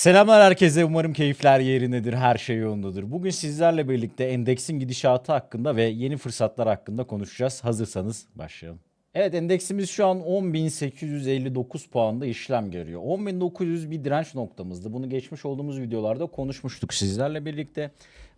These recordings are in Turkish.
Selamlar herkese. Umarım keyifler yerindedir, her şey yolundadır. Bugün sizlerle birlikte endeksin gidişatı hakkında ve yeni fırsatlar hakkında konuşacağız. Hazırsanız başlayalım. Evet endeksimiz şu an 10.859 puanda işlem görüyor. 10.900 bir direnç noktamızdı. Bunu geçmiş olduğumuz videolarda konuşmuştuk sizlerle birlikte.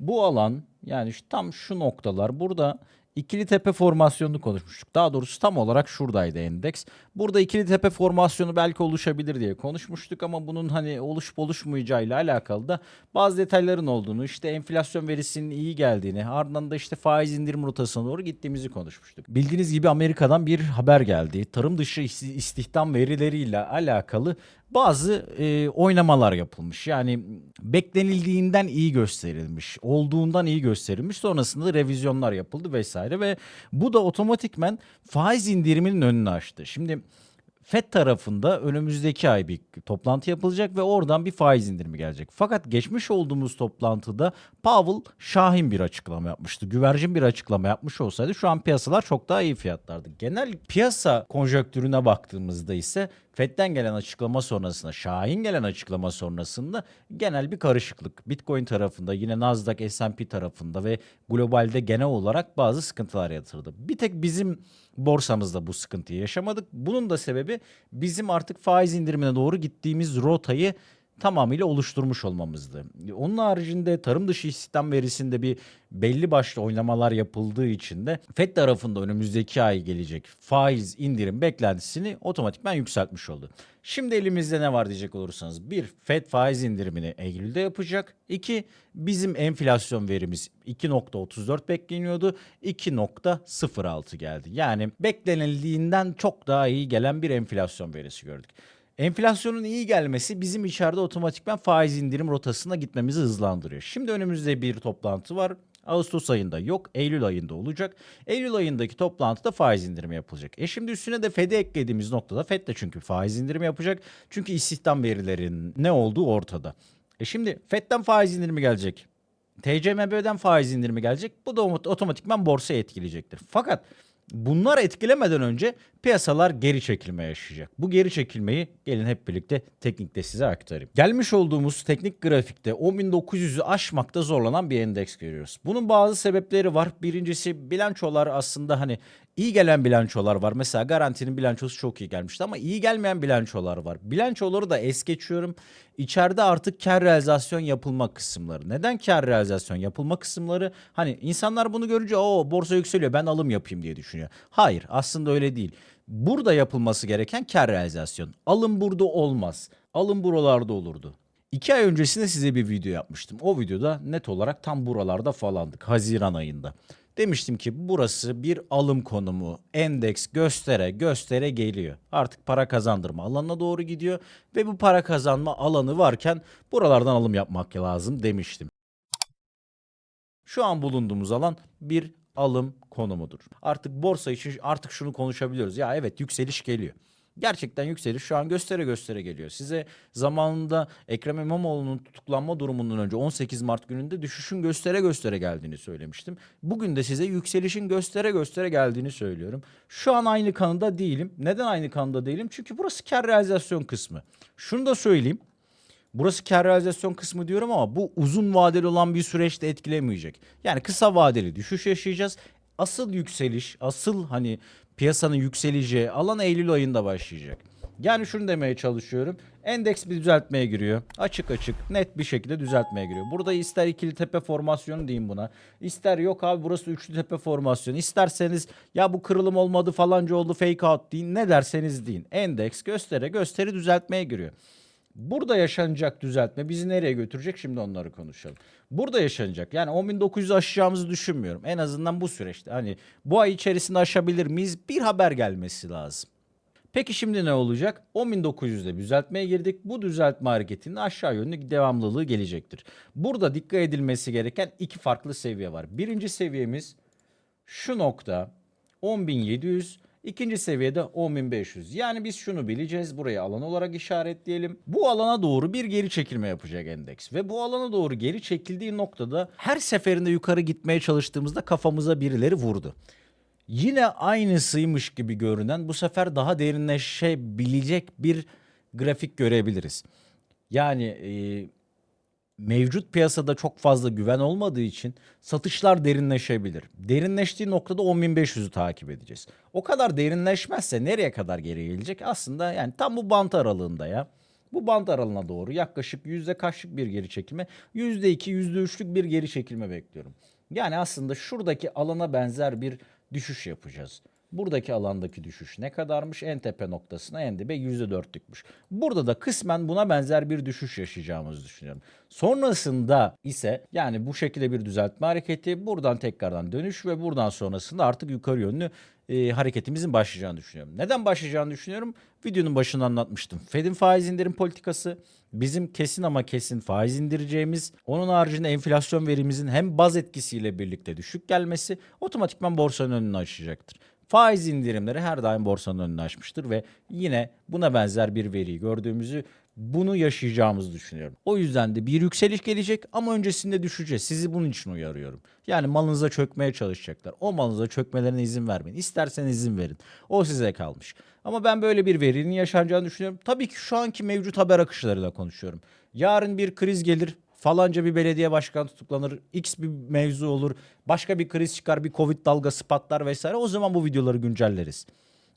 Bu alan yani tam şu noktalar burada ikili tepe formasyonunu konuşmuştuk. Daha doğrusu tam olarak şuradaydı endeks. Burada ikili tepe formasyonu belki oluşabilir diye konuşmuştuk ama bunun hani oluşup oluşmayacağıyla alakalı da bazı detayların olduğunu, işte enflasyon verisinin iyi geldiğini, ardından da işte faiz indirim rotasına doğru gittiğimizi konuşmuştuk. Bildiğiniz gibi Amerika'dan bir haber geldi. Tarım dışı is- istihdam verileriyle alakalı bazı e, oynamalar yapılmış. Yani beklenildiğinden iyi gösterilmiş, olduğundan iyi gösterilmiş. Sonrasında da revizyonlar yapıldı vesaire ve bu da otomatikmen faiz indiriminin önünü açtı. Şimdi FED tarafında önümüzdeki ay bir toplantı yapılacak ve oradan bir faiz indirimi gelecek. Fakat geçmiş olduğumuz toplantıda Powell şahin bir açıklama yapmıştı. Güvercin bir açıklama yapmış olsaydı şu an piyasalar çok daha iyi fiyatlardı. Genel piyasa konjonktürüne baktığımızda ise FED'den gelen açıklama sonrasında, Şahin gelen açıklama sonrasında genel bir karışıklık. Bitcoin tarafında, yine Nasdaq, S&P tarafında ve globalde genel olarak bazı sıkıntılar yatırdı. Bir tek bizim borsamızda bu sıkıntıyı yaşamadık. Bunun da sebebi bizim artık faiz indirimine doğru gittiğimiz rotayı tamamıyla oluşturmuş olmamızdı. Onun haricinde tarım dışı istihdam verisinde bir belli başlı oynamalar yapıldığı için de FED tarafında önümüzdeki ay gelecek faiz indirim beklentisini otomatikman yükseltmiş oldu. Şimdi elimizde ne var diyecek olursanız bir FED faiz indirimini Eylül'de yapacak. İki bizim enflasyon verimiz 2.34 bekleniyordu. 2.06 geldi. Yani beklenildiğinden çok daha iyi gelen bir enflasyon verisi gördük. Enflasyonun iyi gelmesi bizim içeride otomatikman faiz indirim rotasına gitmemizi hızlandırıyor. Şimdi önümüzde bir toplantı var. Ağustos ayında yok, Eylül ayında olacak. Eylül ayındaki toplantıda faiz indirimi yapılacak. E şimdi üstüne de FED'e eklediğimiz noktada FED de çünkü faiz indirimi yapacak. Çünkü istihdam verilerinin ne olduğu ortada. E şimdi FED'den faiz indirimi gelecek. TCMB'den faiz indirimi gelecek. Bu da ot- otomatikman borsayı etkileyecektir. Fakat bunlar etkilemeden önce piyasalar geri çekilme yaşayacak. Bu geri çekilmeyi gelin hep birlikte teknikte size aktarayım. Gelmiş olduğumuz teknik grafikte 10.900'ü aşmakta zorlanan bir endeks görüyoruz. Bunun bazı sebepleri var. Birincisi bilançolar aslında hani iyi gelen bilançolar var. Mesela garantinin bilançosu çok iyi gelmişti ama iyi gelmeyen bilançolar var. Bilançoları da es geçiyorum. İçeride artık kar realizasyon yapılma kısımları. Neden kar realizasyon yapılma kısımları? Hani insanlar bunu görünce o borsa yükseliyor ben alım yapayım diye düşünüyor. Hayır aslında öyle değil. Burada yapılması gereken kar realizasyon. Alım burada olmaz. Alım buralarda olurdu. İki ay öncesinde size bir video yapmıştım. O videoda net olarak tam buralarda falandık. Haziran ayında. Demiştim ki burası bir alım konumu. Endeks göstere göstere geliyor. Artık para kazandırma alanına doğru gidiyor. Ve bu para kazanma alanı varken buralardan alım yapmak lazım demiştim. Şu an bulunduğumuz alan bir alım konumudur. Artık borsa için artık şunu konuşabiliyoruz. Ya evet yükseliş geliyor. Gerçekten yükseliş şu an göstere göstere geliyor. Size zamanında Ekrem İmamoğlu'nun tutuklanma durumundan önce 18 Mart gününde düşüşün göstere göstere geldiğini söylemiştim. Bugün de size yükselişin göstere göstere geldiğini söylüyorum. Şu an aynı kanıda değilim. Neden aynı kanıda değilim? Çünkü burası kar realizasyon kısmı. Şunu da söyleyeyim. Burası kar realizasyon kısmı diyorum ama bu uzun vadeli olan bir süreçte etkilemeyecek. Yani kısa vadeli düşüş yaşayacağız. Asıl yükseliş, asıl hani piyasanın yükseleceği alan Eylül ayında başlayacak. Yani şunu demeye çalışıyorum. Endeks bir düzeltmeye giriyor. Açık açık net bir şekilde düzeltmeye giriyor. Burada ister ikili tepe formasyonu diyeyim buna. İster yok abi burası üçlü tepe formasyonu. İsterseniz ya bu kırılım olmadı falanca oldu fake out deyin. Ne derseniz deyin. Endeks göstere gösteri düzeltmeye giriyor. Burada yaşanacak düzeltme bizi nereye götürecek şimdi onları konuşalım. Burada yaşanacak yani 10.900 aşacağımızı düşünmüyorum. En azından bu süreçte hani bu ay içerisinde aşabilir miyiz bir haber gelmesi lazım. Peki şimdi ne olacak? 10.900'de düzeltmeye girdik. Bu düzeltme hareketinin aşağı yönlü devamlılığı gelecektir. Burada dikkat edilmesi gereken iki farklı seviye var. Birinci seviyemiz şu nokta 10.700 İkinci seviyede 10.500. Yani biz şunu bileceğiz. Burayı alan olarak işaretleyelim. Bu alana doğru bir geri çekilme yapacak endeks. Ve bu alana doğru geri çekildiği noktada her seferinde yukarı gitmeye çalıştığımızda kafamıza birileri vurdu. Yine aynısıymış gibi görünen bu sefer daha derinleşebilecek bir grafik görebiliriz. Yani e, mevcut piyasada çok fazla güven olmadığı için satışlar derinleşebilir. Derinleştiği noktada 10.500'ü takip edeceğiz. O kadar derinleşmezse nereye kadar geri gelecek? Aslında yani tam bu bant aralığında ya. Bu bant aralığına doğru yaklaşık yüzde kaçlık bir geri çekilme? Yüzde iki, yüzde üçlük bir geri çekilme bekliyorum. Yani aslında şuradaki alana benzer bir düşüş yapacağız. Buradaki alandaki düşüş ne kadarmış? En tepe noktasına en dibe %4'lükmüş. Burada da kısmen buna benzer bir düşüş yaşayacağımızı düşünüyorum. Sonrasında ise yani bu şekilde bir düzeltme hareketi buradan tekrardan dönüş ve buradan sonrasında artık yukarı yönlü e, hareketimizin başlayacağını düşünüyorum. Neden başlayacağını düşünüyorum? Videonun başında anlatmıştım. Fed'in faiz indirim politikası bizim kesin ama kesin faiz indireceğimiz, onun haricinde enflasyon verimizin hem baz etkisiyle birlikte düşük gelmesi otomatikman borsanın önünü açacaktır. Faiz indirimleri her daim borsanın önünü açmıştır ve yine buna benzer bir veriyi gördüğümüzü bunu yaşayacağımızı düşünüyorum. O yüzden de bir yükseliş gelecek ama öncesinde düşeceğiz. Sizi bunun için uyarıyorum. Yani malınıza çökmeye çalışacaklar. O malınıza çökmelerine izin vermeyin. İsterseniz izin verin. O size kalmış. Ama ben böyle bir verinin yaşanacağını düşünüyorum. Tabii ki şu anki mevcut haber akışlarıyla konuşuyorum. Yarın bir kriz gelir. Falanca bir belediye başkanı tutuklanır. X bir mevzu olur. Başka bir kriz çıkar. Bir Covid dalgası patlar vesaire. O zaman bu videoları güncelleriz.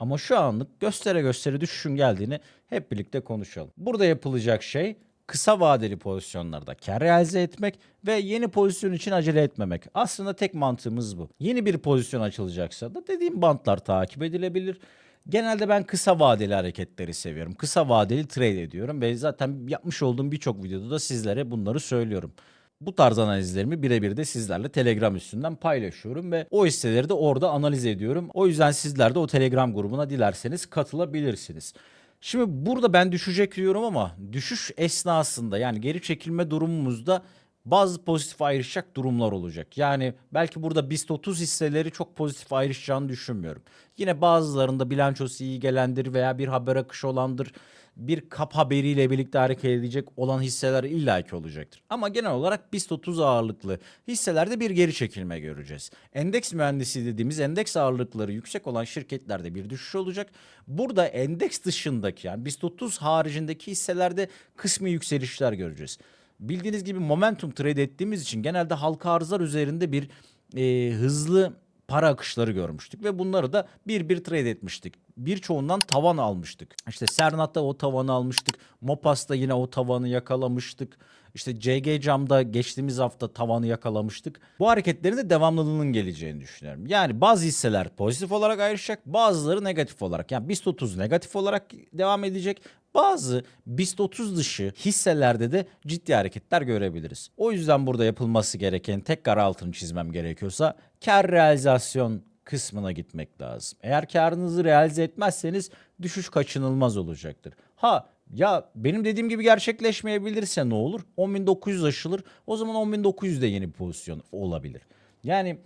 Ama şu anlık göstere göstere düşüşün geldiğini hep birlikte konuşalım. Burada yapılacak şey kısa vadeli pozisyonlarda kar realize etmek ve yeni pozisyon için acele etmemek. Aslında tek mantığımız bu. Yeni bir pozisyon açılacaksa da dediğim bantlar takip edilebilir. Genelde ben kısa vadeli hareketleri seviyorum. Kısa vadeli trade ediyorum ve zaten yapmış olduğum birçok videoda da sizlere bunları söylüyorum. Bu tarz analizlerimi birebir de sizlerle Telegram üstünden paylaşıyorum ve o hisseleri de orada analiz ediyorum. O yüzden sizler de o Telegram grubuna dilerseniz katılabilirsiniz. Şimdi burada ben düşecek diyorum ama düşüş esnasında yani geri çekilme durumumuzda bazı pozitif ayrışacak durumlar olacak. Yani belki burada BIST 30 hisseleri çok pozitif ayrışacağını düşünmüyorum. Yine bazılarında bilançosu iyi gelendir veya bir haber akışı olandır. Bir kap haberiyle birlikte hareket edecek olan hisseler illaki olacaktır. Ama genel olarak BIST 30 ağırlıklı hisselerde bir geri çekilme göreceğiz. Endeks mühendisi dediğimiz endeks ağırlıkları yüksek olan şirketlerde bir düşüş olacak. Burada endeks dışındaki yani BIST 30 haricindeki hisselerde kısmi yükselişler göreceğiz. Bildiğiniz gibi momentum trade ettiğimiz için genelde halka arzlar üzerinde bir e, hızlı para akışları görmüştük ve bunları da bir bir trade etmiştik. Birçoğundan tavan almıştık. İşte Sernat'ta o tavanı almıştık. Mopas'ta yine o tavanı yakalamıştık. İşte CG Cam'da geçtiğimiz hafta tavanı yakalamıştık. Bu hareketlerin de devamlılığının geleceğini düşünüyorum. Yani bazı hisseler pozitif olarak ayrışacak, bazıları negatif olarak. Yani BIST 30 negatif olarak devam edecek. Bazı BIST 30 dışı hisselerde de ciddi hareketler görebiliriz. O yüzden burada yapılması gereken tekrar altını çizmem gerekiyorsa kar realizasyon kısmına gitmek lazım. Eğer karınızı realize etmezseniz düşüş kaçınılmaz olacaktır. Ha ya benim dediğim gibi gerçekleşmeyebilirse ne olur? 10.900 aşılır. O zaman 10.900 de yeni bir pozisyon olabilir. Yani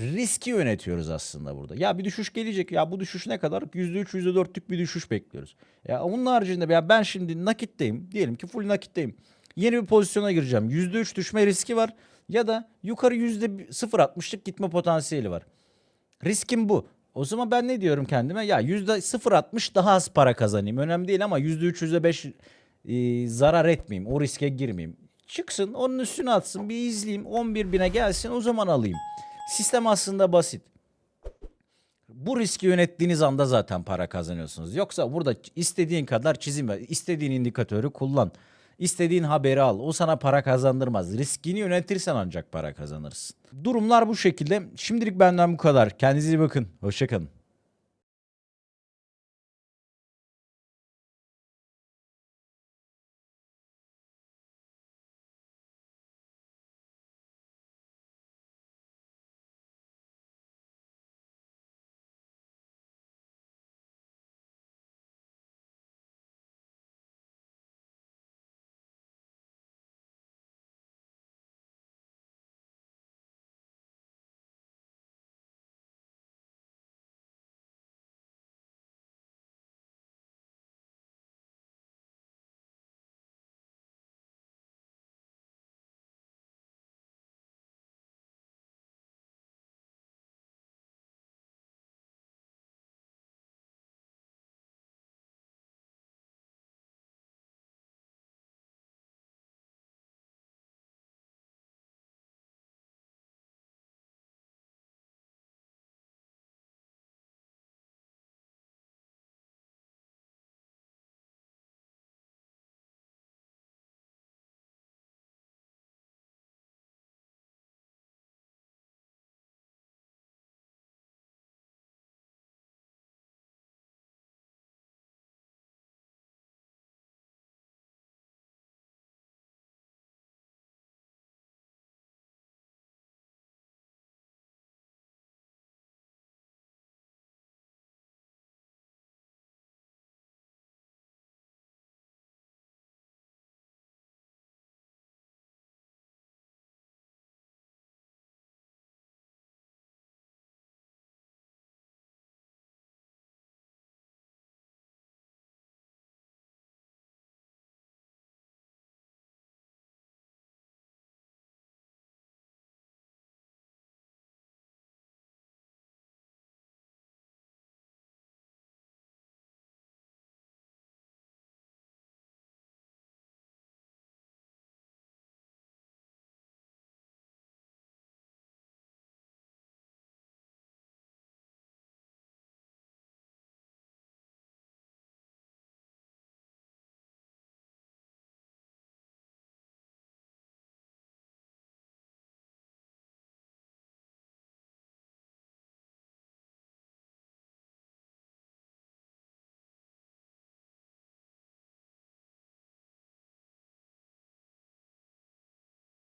riski yönetiyoruz aslında burada. Ya bir düşüş gelecek. Ya bu düşüş ne kadar? %3, %4'lük bir düşüş bekliyoruz. Ya onun haricinde ya ben şimdi nakitteyim. Diyelim ki full nakitteyim. Yeni bir pozisyona gireceğim. %3 düşme riski var. Ya da yukarı %0.60'lık gitme potansiyeli var. Riskim bu. O zaman ben ne diyorum kendime? Ya %0.60 daha az para kazanayım. Önemli değil ama %3, %5 e, zarar etmeyeyim. O riske girmeyeyim. Çıksın onun üstüne atsın bir izleyeyim. 11 bine gelsin o zaman alayım. Sistem aslında basit. Bu riski yönettiğiniz anda zaten para kazanıyorsunuz. Yoksa burada istediğin kadar çizim istediğin indikatörü kullan. İstediğin haberi al. O sana para kazandırmaz. Riskini yönetirsen ancak para kazanırsın. Durumlar bu şekilde. Şimdilik benden bu kadar. Kendinize iyi bakın. Hoşçakalın.